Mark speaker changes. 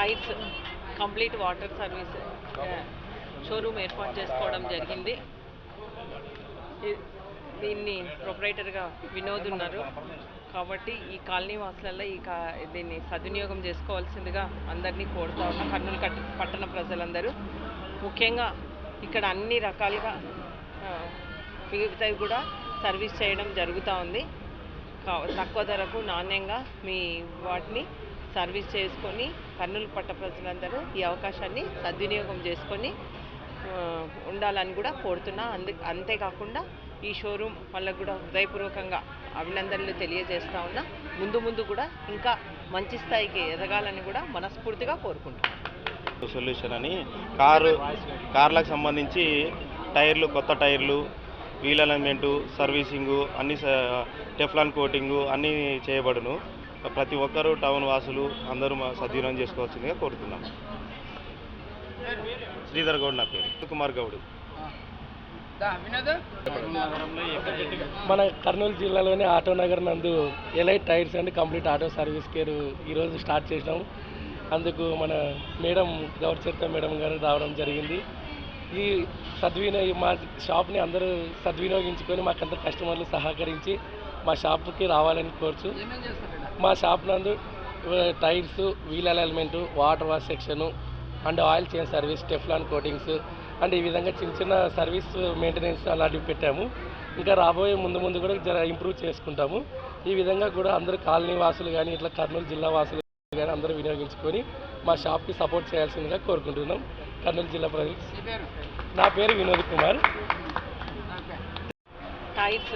Speaker 1: Tyres complete water service showroom ఏర్పాటు చేసుకోవడం జరిగింది. దీన్ని ప్రొపరేటర్గా వినోద్ ఉన్నారు. కాబట్టి ఈ కాలనీ వాసులలో ఈ కా దీన్ని సద్వినియోగం చేసుకోవాల్సిందిగా అందరినీ కోరుతా ఉన్నా కర్నూలు పట్టణ ప్రజలందరూ. ముఖ్యంగా ఇక్కడ అన్ని రకాలుగా మిగతావి కూడా సర్వీస్ చేయడం జరుగుతూ ఉంది. కా- తక్కువ ధరకు నాణ్యంగా మీ వాటిని సర్వీస్ చేసుకొని కర్నూలు పట్ట ప్రజలందరూ ఈ అవకాశాన్ని సద్వినియోగం చేసుకొని ఉండాలని కూడా కోరుతున్నా. అందు అంతేకాకుండా ఈ షోరూమ్ వాళ్ళకు కూడా హృదయపూర్వకంగా అభినందనలు తెలియజేస్తా ఉన్నా. ముందు ముందు కూడా ఇంకా మంచి స్థాయికి ఎదగాలని కూడా మనస్ఫూర్తిగా కోరుకుంటున్నాను
Speaker 2: సొల్యూషన్ అని కారు కార్లకు సంబంధించి టైర్లు కొత్త టైర్లు వీల్ అలైన్మెంటు సర్వీసింగు అన్ని స- టెఫ్లాన్ కోటింగు అన్నీ చేయబడును. ప్రతి ఒక్కరూ టౌన్ వాసులు అందరూ మా సద్వినియోగం చేసుకోవాల్సిందిగా కోరుతున్నాం. శ్రీధర్ గౌడ్ నా పేరు. కుమార్ గౌడ్.
Speaker 3: మన కర్నూలు జిల్లాలోని ఆటో నగర్ నందు elite tyres and complete auto service care ఈరోజు స్టార్ట్ చేసినాము అందుకు మన మేడం గౌడ్ చరిత మేడం గారు రావడం జరిగింది. ఈ సద్వినియోగ మా షాప్ని అందరూ సద్వినియోగించుకొని మాకందరు కస్టమర్లు సహకరించి మా షాప్కి రావాలని కోరుచు. మా షాప్ నందు tyres wheel alignment water wash section and oil change service teflon coatings and ఈ విధంగా చిన్న చిన్న సర్వీస్ మెయింటెనెన్స్ అలాంటివి పెట్టాము. ఇంకా రాబోయే ముందు ముందు కూడా జర ఇంప్రూవ్ చేసుకుంటాము. ఈ విధంగా కూడా అందరూ కాలనీ వాసులు కానీ ఇట్లా కర్నూలు జిల్లా వాసులు కానీ అందరూ వినియోగించుకొని మా షాప్కి సపోర్ట్ చేయాల్సిందిగా కోరుకుంటున్నాం. కర్నూలు జిల్లా ప్రజలు. నా పేరు వినోద్ కుమార్.
Speaker 1: టైర్స్